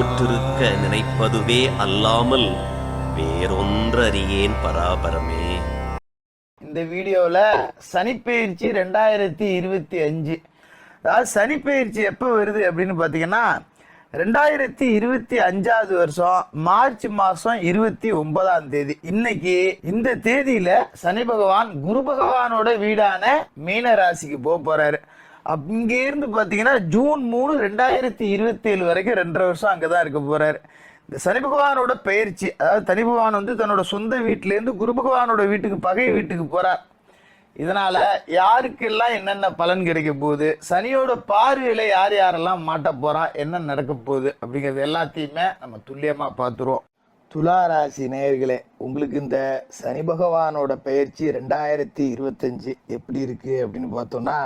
உற்றுருக்க நினைப்பதுவே அல்லாமல் வேறொன்றறியேன் பராபரமே. இந்த வீடியோவில் சனிப்பெயர்ச்சி ரெண்டாயிரத்தி இருபத்தி அஞ்சு. அதாவது சனிப்பெயர்ச்சி எப்போ வருது அப்படின்னு பார்த்தீங்கன்னா ரெண்டாயிரத்தி இருபத்தி அஞ்சாவது வருஷம் மார்ச் மாதம் இருபத்தி ஒன்பதாம் தேதி. இன்னைக்கு இந்த தேதியில சனி பகவான் குரு பகவானோட வீடான மீன ராசிக்கு போக போறாரு. அங்கே இருந்து பார்த்தீங்கன்னா ஜூன் மூணு ரெண்டாயிரத்தி இருபத்தி ஏழு வரைக்கும் ரெண்டரை வருஷம் அங்கே தான் இருக்க போகிறாரு இந்த சனி பகவானோட பயிற்சி அதாவது சனி பகவான் வந்து தன்னோட சொந்த வீட்டிலேருந்து குரு பகவானோட வீட்டுக்கு பகை வீட்டுக்கு போகிறார் இதனால் யாருக்கெல்லாம் என்னென்ன பலன் கிடைக்க போகுது சனியோட பார்வையில் யார் யாரெல்லாம் மாட்ட போகிறான் என்ன நடக்க போகுது அப்படிங்கிறது எல்லாத்தையுமே நம்ம துல்லியமாக பார்த்துருவோம். துலா ராசி நேயர்களே உங்களுக்கு இந்த சனி பகவானோட பயிற்சி ரெண்டாயிரத்தி இருபத்தஞ்சி எப்படி இருக்குது அப்படின்னு பார்த்தோம்னா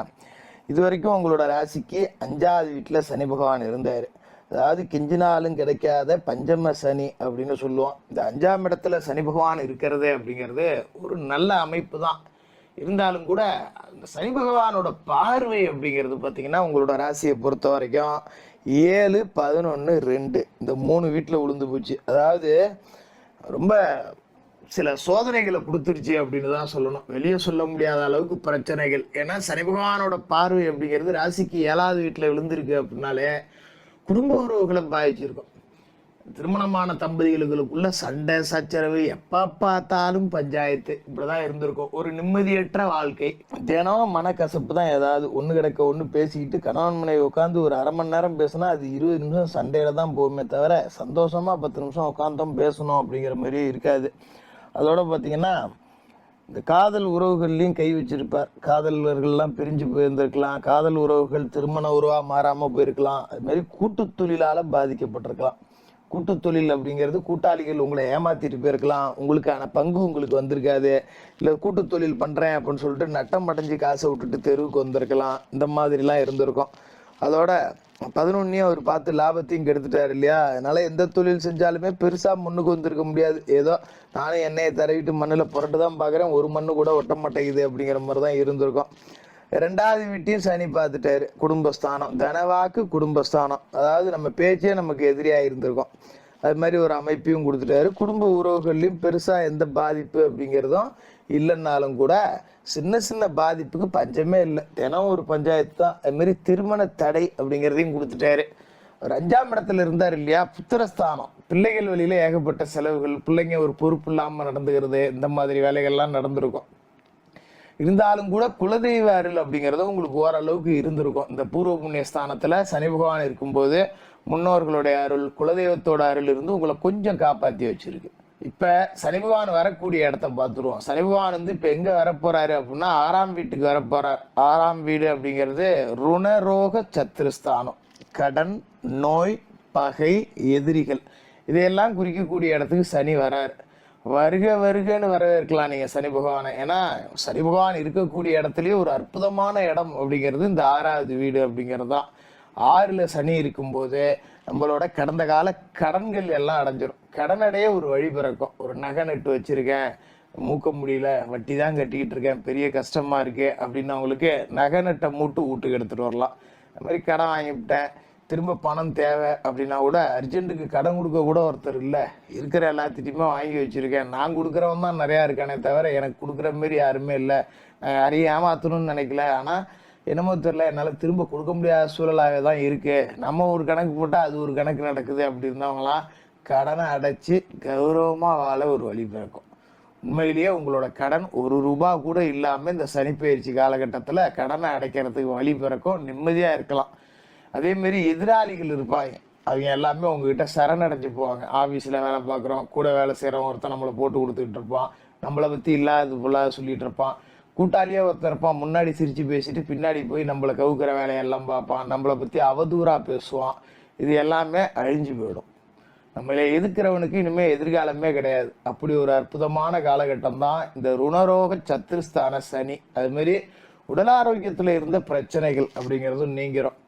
இது வரைக்கும் உங்களோட ராசிக்கு அஞ்சாவது வீட்டில் சனி பகவான் இருந்தார். அதாவது கிஞ்சினாலும் கிடைக்காத பஞ்சம சனி அப்படின்னு சொல்லுவோம். இந்த அஞ்சாம் இடத்துல சனி பகவான் இருக்கிறது அப்படிங்கிறது ஒரு நல்ல அமைப்பு தான். இருந்தாலும் கூட அந்த சனி பகவானோட பார்வை அப்படிங்கிறது பார்த்தீங்கன்னா உங்களோட ராசியை பொறுத்த வரைக்கும் ஏழு பதினொன்று ரெண்டு இந்த மூணு வீட்டில் விழுந்து போச்சு. அதாவது ரொம்ப சில சோதனைகளை கொடுத்துருச்சு அப்படின்னு தான் சொல்லணும். வெளியே சொல்ல முடியாத அளவுக்கு பிரச்சனைகள். ஏன்னா சனி பகவானோட பார்வை அப்படிங்கிறது ராசிக்கு ஏழாவது வீட்டில் விழுந்திருக்கு அப்படின்னாலே குடும்ப உறவுகளை பாதிச்சிருக்கும். திருமணமான தம்பதிகளுக்குள்ள சண்டை சச்சரவு எப்போ பார்த்தாலும் பஞ்சாயத்து இப்படிதான் இருந்திருக்கும். ஒரு நிம்மதியற்ற வாழ்க்கை. தினம் மனக்கசப்பு தான் ஏதாவது ஒன்று கிடக்க ஒன்று பேசிக்கிட்டு கணவன் மனைவி உட்காந்து ஒரு அரை மணி நேரம் பேசினா அது இருபது நிமிஷம் சண்டையில தான் போகுமே தவிர சந்தோஷமா பத்து நிமிஷம் உட்காந்தோம் பேசணும் அப்படிங்கிற மாதிரி இருக்காது. அதோட பார்த்தீங்கன்னா இந்த காதல் உறவுகள்லையும் கை வச்சிருப்பார். காதலர்கள்லாம் பிரிஞ்சு போயிருந்திருக்கலாம். காதல் உறவுகள் திருமண உறவாக மாறாமல் போயிருக்கலாம். அதுமாரி மாதிரி கூட்டுத் தொழிலால் பாதிக்கப்பட்டிருக்கலாம். கூட்டுத்தொழில் அப்படிங்கிறது கூட்டாளிகள் உங்களை ஏமாத்திட்டு போயிருக்கலாம். உங்களுக்கான பங்கு உங்களுக்கு வந்திருக்காது. இல்லை கூட்டுத்தொழில் பண்ணுறேன் அப்படின்னு சொல்லிட்டு நட்டம் அடைஞ்சு காசை விட்டுட்டு தெருவுக்கு வந்திருக்கலாம். இந்த மாதிரிலாம் இருந்திருக்கும். அதோட பதினொன்னையும் அவர் பார்த்து லாபத்தையும் கெடுத்துட்டார் இல்லையா? அதனால எந்த தொழில் செஞ்சாலுமே பெருசாக முன்னுக்கு வந்திருக்க முடியாது. ஏதோ நானும் எண்ணெயை தரவிட்டு மண்ணில் புரட்டு தான் பார்க்குறேன் ஒரு மண்ணு கூட ஒட்ட மாட்டேங்குது அப்படிங்கிற மாதிரி தான் இருந்திருக்கும். ரெண்டாவது வீட்டையும் சனி பார்த்துட்டாரு. குடும்பஸ்தானம். தனவாக்கு குடும்பஸ்தானம். அதாவது நம்ம பேச்சே நமக்கு எதிரியாக இருந்திருக்கும். அது மாதிரி ஒரு அமைப்பையும் கொடுத்துட்டாரு. குடும்ப உறவுகள்லையும் பெருசாக எந்த பாதிப்பு அப்படிங்கிறதும் இல்லைன்னாலும் கூட சின்ன சின்ன பாதிப்புக்கு பஞ்சமே இல்லை. தினம் ஒரு பஞ்சாயத்து தான். அது மாதிரி திருமண தடை அப்படிங்கிறதையும் கொடுத்துட்டாரு. ஒரு அஞ்சாம் இடத்துல இருந்தார் இல்லையா? புத்திரஸ்தானம். பிள்ளைகள் வழியில ஏகப்பட்ட செலவுகள் பிள்ளைங்க ஒரு பொறுப்பு இல்லாமல் நடந்துக்கிறது இந்த மாதிரி வேலைகள்லாம் நடந்திருக்கும். இருந்தாலும் கூட குலதெய்வ அருள் அப்படிங்கிறது உங்களுக்கு ஓரளவுக்கு இருந்திருக்கும். இந்த பூர்வ புண்ணிய ஸ்தானத்துல சனி பகவான் இருக்கும்போது முன்னோர்களுடைய அருள் குலதெய்வத்தோட அருள் இருந்து உங்களை கொஞ்சம் காப்பாற்றி வச்சிருக்கு. இப்போ சனி பகவான் வரக்கூடிய இடத்த பார்த்துருவோம். சனி பகவான் வந்து இப்போ எங்கே வரப்போறாரு அப்படின்னா ஆறாம் வீட்டுக்கு வரப்போறார். ஆறாம் வீடு அப்படிங்கிறது ருணரோக சத்துருஸ்தானம் கடன் நோய் பகை எதிரிகள். இதையெல்லாம் குறிக்கக்கூடிய இடத்துக்கு சனி வராரு. வருக வருகன்னு வரவேற்கலாம் நீங்கள் சனி பகவானை. ஏன்னா சனி பகவான் இருக்கக்கூடிய இடத்துலயே ஒரு அற்புதமான இடம் அப்படிங்கிறது இந்த ஆறாவது வீடு அப்படிங்கிறது தான் ஆறில் சனி இருக்கும்போது நம்மளோட கடந்த கால கடன்கள் எல்லாம் அடைஞ்சிரும். கடனடையே ஒரு வழி பிறக்கும். ஒரு நகை நட்டு வச்சுருக்கேன். மூக்க முடியல. வட்டி தான் கட்டிக்கிட்டு இருக்கேன். பெரிய கஷ்டமாக இருக்குது அப்படின்னு அவங்களுக்கு நகை நட்டை மூட்டு வீட்டுக்கு எடுத்துகிட்டு வரலாம். அது மாதிரி கடன் வாங்கிவிட்டேன். திரும்ப பணம் தேவை அப்படின்னா கூட அர்ஜென்ட்டுக்கு கடன் கொடுக்க கூட ஒருத்தர் இல்லை. இருக்கிற எல்லாத்திட்டையுமே வாங்கி வச்சிருக்கேன். நான் கொடுக்குறவன் தான் நிறையா இருக்கானே தவிர எனக்கு கொடுக்குற மாரி யாருமே இல்லை. நான் யாரையும் ஏமாற்றணும்னு நினைக்கல. ஆனால் என்னமோ தெரில என்னால் திரும்ப கொடுக்க முடியாத சூழலாகவே தான் இருக்குது நம்ம ஒரு கணக்கு போட்டால் அது ஒரு கணக்கு நடக்குது அப்படி இருந்தவங்களாம் கடனை அடைச்சி கௌரவமாக வாழ ஒரு வழி பிறக்கும். உண்மையிலேயே உங்களோட கடன் ஒரு ரூபா கூட இல்லாமல் இந்த சனிப்பயிற்சி காலகட்டத்தில் கடனை அடைக்கிறதுக்கு வழி பிறக்கும். நிம்மதியாக இருக்கலாம். அதேமாரி எதிராளிகள் இருப்பாங்க. அவங்க எல்லாமே உங்ககிட்ட சரணடைஞ்சு போவாங்க. ஆஃபீஸில் வேலை பார்க்குறோம் கூட வேலை செய்கிறவன் ஒருத்தன் நம்மளை போட்டு கொடுத்துட்டு இருப்பான். நம்மளை பற்றி இல்லாதது ஃபுல்லாக சொல்லிகிட்டு இருப்பான். கூட்டாளியாக ஒருத்தர் இருப்பான். முன்னாடி சிரித்து பேசிட்டு பின்னாடி போய் நம்மளை கவுக்கிற வேலையெல்லாம் பார்ப்பான். நம்மளை பற்றி அவதூறாக பேசுவான். இது எல்லாமே அழிஞ்சு போயிடும். நம்மளை எதிர்க்கிறவனுக்கு இனிமேல் எதிர்காலமே கிடையாது. அப்படி ஒரு அற்புதமான காலகட்டம் தான் இந்த ருணரோக சத்துருஸ்தான சனி. அதுமாரி உடல் ஆரோக்கியத்தில் இருந்த பிரச்சனைகள் அப்படிங்கிறதும் நீங்கிறோம்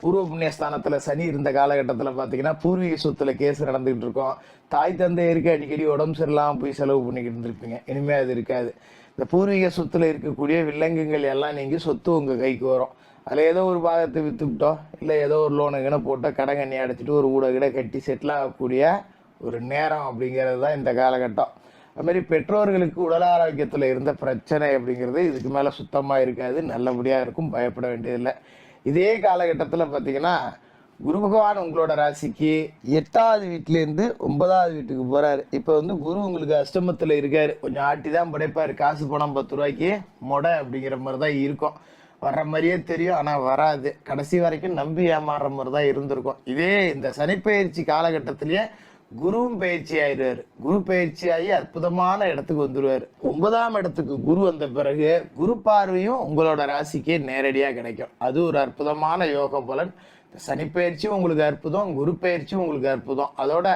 பூர்வ புண்ணியஸ்தானத்தில் சனி இருந்த காலகட்டத்தில் பார்த்தீங்கன்னா பூர்வீக சொத்தில் கேஸ் நடந்துகிட்டு இருக்கோம். தாய் தந்தையருக்கு அடிக்கடி உடம்பு சரியில்லாமல் போய் செலவு பண்ணிக்கிட்டு இருந்திருப்பீங்க. இனிமேல் அது இருக்காது. இந்த பூர்வீக சொத்துல இருக்கக்கூடிய வில்லங்கங்கள் எல்லாம் நீங்கி சொத்து உங்கள் கைக்கு வரும். அதில் ஏதோ ஒரு பாகத்தை விற்றுக்கிட்டோம் இல்லை ஏதோ ஒரு லோனு கிணை போட்டோ கடன் கண்ணி அடைச்சிட்டு ஒரு ஊட கிட கட்டி செட்டில் ஆகக்கூடிய ஒரு நேரம் அப்படிங்கிறது தான் இந்த காலகட்டம். அதுமாரி பெற்றோர்களுக்கு உடல் ஆரோக்கியத்தில் இருந்த பிரச்சனை அப்படிங்கிறது இதுக்கு மேலே சுத்தமாக இருக்காது நல்லபடியாக இருக்கும் பயப்பட வேண்டியதில்லை. இதே காலகட்டத்தில் பார்த்தீங்கன்னா குரு பகவான் உங்களோட ராசிக்கு எட்டாவது வீட்டிலேருந்து ஒன்பதாவது வீட்டுக்கு போகிறாரு இப்போ வந்து குரு உங்களுக்கு அஷ்டமத்தில் இருக்காரு. கொஞ்சம் ஆட்டி தான் படைப்பார். காசு பணம் பத்து ரூபாய்க்கு மொடை அப்படிங்கிற மாதிரி தான் இருக்கும். வர்ற மாதிரியே தெரியும் ஆனால் வராது. கடைசி வரைக்கும் நம்பி ஏமாறுற மாதிரி தான் இருந்திருக்கும். இதே இந்த சனிப்பெயர்ச்சி காலகட்டத்திலேயே குருவும் பயிற்சி ஆயிடுவாரு. குரு பயிற்சி ஆகி அற்புதமான இடத்துக்கு வந்துடுவார். ஒன்பதாம் இடத்துக்கு குரு வந்த பிறகு குரு பார்வையும் உங்களோட ராசிக்கே நேரடியாக கிடைக்கும். அது ஒரு அற்புதமான யோக பலன். சனி பயிற்சியும் உங்களுக்கு அற்புதம் குரு பயிற்சியும் உங்களுக்கு அற்புதம். அதோட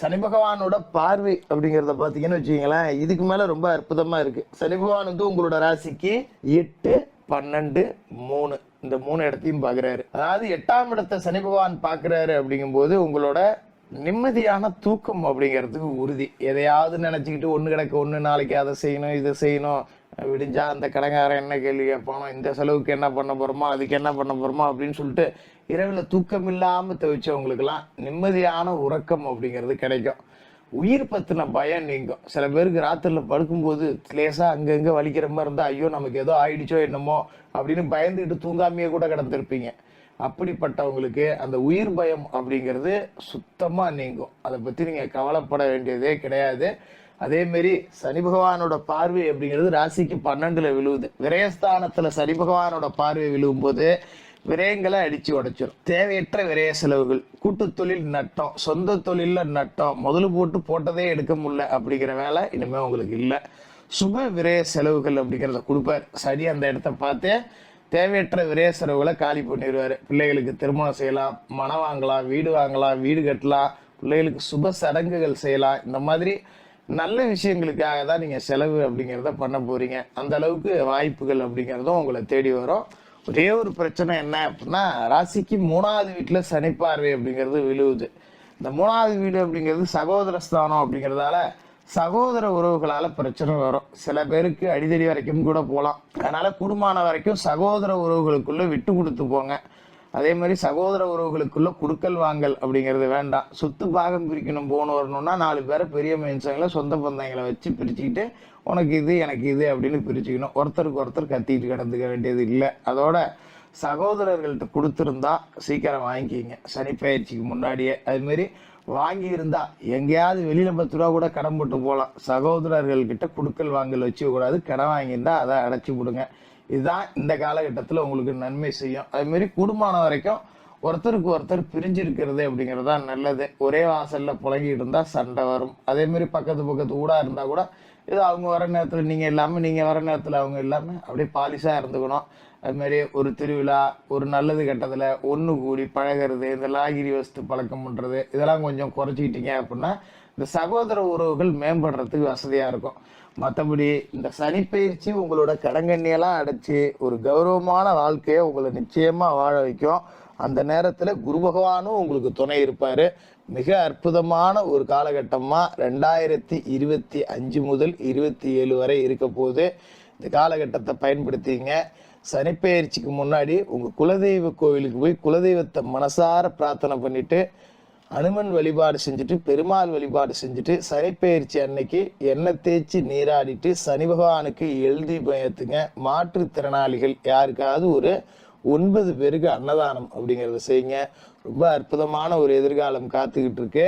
சனி பகவானோட பார்வை அப்படிங்கிறத பார்த்தீங்கன்னு வச்சுக்கீங்களேன் இதுக்கு மேலே ரொம்ப அற்புதமாக இருக்குது சனி பகவான் வந்து உங்களோட ராசிக்கு எட்டு பன்னெண்டு மூணு. இந்த மூணு இடத்தையும் பார்க்குறாரு. அதாவது எட்டாம் இடத்தை சனி பகவான் பார்க்குறாரு அப்படிங்கும்போது உங்களோட நிம்மதியான தூக்கம் அப்படிங்கிறதுக்கு உறுதி. எதையாவது நினச்சிக்கிட்டு ஒன்று கிடக்க ஒன்று நாளைக்கு அதை செய்யணும் இதை செய்யணும் விடிஞ்சா அந்த கடைக்காரன் என்ன கேள்வி கேட்பானோ இந்த செலவுக்கு என்ன பண்ண போகிறோமோ அதுக்கு என்ன பண்ண போகிறோமோ அப்படின்னு சொல்லிட்டு இரவில் தூக்கம் இல்லாமல் தவிச்சவங்களுக்கெல்லாம் நிம்மதியான உறக்கம் அப்படிங்கிறது கிடைக்கும். உயிர் பற்றின பயம் நீங்கும். சில பேருக்கு ராத்திரியில் படுக்கும்போது லேசாக அங்கங்கே வலிக்கிற மாதிரி இருந்தால் ஐயோ நமக்கு ஏதோ ஆயிடுச்சோ என்னமோ அப்படின்னு பயந்துக்கிட்டு தூங்காமையே கூட கிடந்திருப்பீங்க. அப்படிப்பட்டவங்களுக்கு அந்த உயிர் பயம் அப்படிங்கிறது சுத்தமாக நீங்கும். அதை பற்றி நீங்கள் கவலைப்பட வேண்டியதே கிடையாது. அதேமாரி சனி பகவானோட பார்வை அப்படிங்கிறது ராசிக்கு பன்னெண்டுல விழுவுது. விரயஸ்தானத்தில் சனி பகவானோட பார்வை விழுவும்போது விரயங்களை அடிச்சு உடைச்சிடும் தேவையற்ற விரய செலவுகள் கூட்டு தொழில் நட்டம் சொந்த தொழில்ல நட்டம் முதலு போட்டு போட்டதே எடுக்க முடியல அப்படிங்கிற வேலை இனிமே உங்களுக்கு இல்லை. சுப விரய செலவுகள் அப்படிங்கிறத கொடுப்பார். சரி அந்த இடத்த பார்த்து தேவையற்ற விரய செலவுகளை காலி பண்ணிடுவார் பிள்ளைகளுக்கு திருமணம் செய்யலாம் மனம் வாங்கலாம் வீடு வாங்கலாம் வீடு கட்டலாம் பிள்ளைகளுக்கு சுப சடங்குகள் செய்யலாம். இந்த மாதிரி நல்ல விஷயங்களுக்காக தான் நீங்கள் செலவு அப்படிங்கிறத பண்ண போகிறீங்க அந்த அளவுக்கு வாய்ப்புகள் அப்படிங்கிறதும் உங்களை தேடி வரும். ஒரே ஒரு பிரச்சனை என்ன அப்படின்னா ராசிக்கு மூணாவது வீட்டில் சனிப்பார்வை அப்படிங்கிறது விழுவுது. இந்த மூணாவது வீடு அப்படிங்கிறது சகோதர ஸ்தானம் அப்படிங்கிறதால சகோதர உறவுகளால் பிரச்சனை வரும். சில பேருக்கு அடிதடி வரைக்கும் கூட போகலாம் அதனால் குடும்பமான வரைக்கும் சகோதர உறவுகளுக்குள்ளே விட்டு கொடுத்து போங்க. அதே மாதிரி சகோதர உறவுகளுக்குள்ள குடுக்கல் வாங்கல் அப்படிங்கிறது வேண்டாம். சொத்து பாகம் பிரிக்கணும் போன வரணும்னா நாலு பேரை பெரிய மனுஷங்களை சொந்த பந்தங்களை வச்சு பிரிச்சுக்கிட்டு உனக்கு இது எனக்கு இது அப்படின்னு பிரிச்சுக்கணும். ஒருத்தருக்கு ஒருத்தர் கத்திட்டு கிடந்துக்க வேண்டியது இல்லை. அதோட சகோதரர்கள்ட்ட கொடுத்துருந்தா சீக்கிரம் வாங்கிக்கிங்க. சனிப்பயிற்சிக்கு முன்னாடியே. அதுமாரி வாங்கியிருந்தா எங்கேயாவது வெளியில பத்து ரூபா கூட கடன் போட்டு போகலாம் சகோதரர்கள் கிட்ட குடுக்கல் வாங்கல் வச்சுக்க கூடாது கடன் வாங்கியிருந்தா அதை அடைச்சி விடுங்க இதுதான் இந்த காலகட்டத்தில் உங்களுக்கு நன்மை செய்யும். அதுமாரி குடும்பமான வரைக்கும் ஒருத்தருக்கு ஒருத்தர் பிரிஞ்சிருக்கிறது அப்படிங்கிறது தான் நல்லது. ஒரே வாசலில் புழங்கிட்டு இருந்தால் சண்டை வரும். அதேமாரி பக்கத்து பக்கத்து ஊடாக இருந்தால் கூட இது அவங்க வர நேரத்தில் நீங்கள் இல்லாமல் நீங்கள் வர நேரத்தில் அவங்க இல்லாமல் அப்படியே பாலிஷாக இருந்துக்கணும். அதுமாரி ஒரு திருவிழா ஒரு நல்லது கெட்டதில் ஒன்று கூடி பழகிறது இந்த லாகிரி வஸ்து பழக்கம் பண்ணுறது இதெல்லாம் கொஞ்சம் குறைச்சிக்கிட்டீங்க அப்படின்னா இந்த சகோதர உறவுகள் மேம்படுறதுக்கு வசதியாக இருக்கும். மற்றபடி இந்த சனிப்பயிற்சி உங்களோட கடங்கண்ணியெல்லாம் அடைச்சி ஒரு கௌரவமான வாழ்க்கையை உங்களை நிச்சயமாக வாழ வைக்கும். அந்த நேரத்தில் குரு பகவானும் உங்களுக்கு துணை இருப்பார். மிக அற்புதமான ஒரு காலகட்டமாக ரெண்டாயிரத்தி இருபத்தி அஞ்சு முதல் இருபத்தி ஏழு வரை இருக்க போது இந்த காலகட்டத்தை பயன்படுத்திங்க. சனிப்பெயர்ச்சிக்கு முன்னாடி உங்கள் குலதெய்வ கோவிலுக்கு போய் குலதெய்வத்தை மனசார பிரார்த்தனை பண்ணிட்டு அனுமன் வழிபாடு செஞ்சுட்டு பெருமாள் வழிபாடு செஞ்சுட்டு சனிப்பெயர்ச்சி அன்னைக்கு எண்ணெய் தேய்ச்சி நீராடிட்டு சனி பகவானுக்கு எழுதி பயத்துங்க மாற்றுத்திறனாளிகள் யாருக்காவது ஒரு ஒன்பது பேருக்கு அன்னதானம் அப்படிங்கிறத செய்யுங்க. ரொம்ப அற்புதமான ஒரு எதிர்காலம் காத்துக்கிட்டு இருக்கு.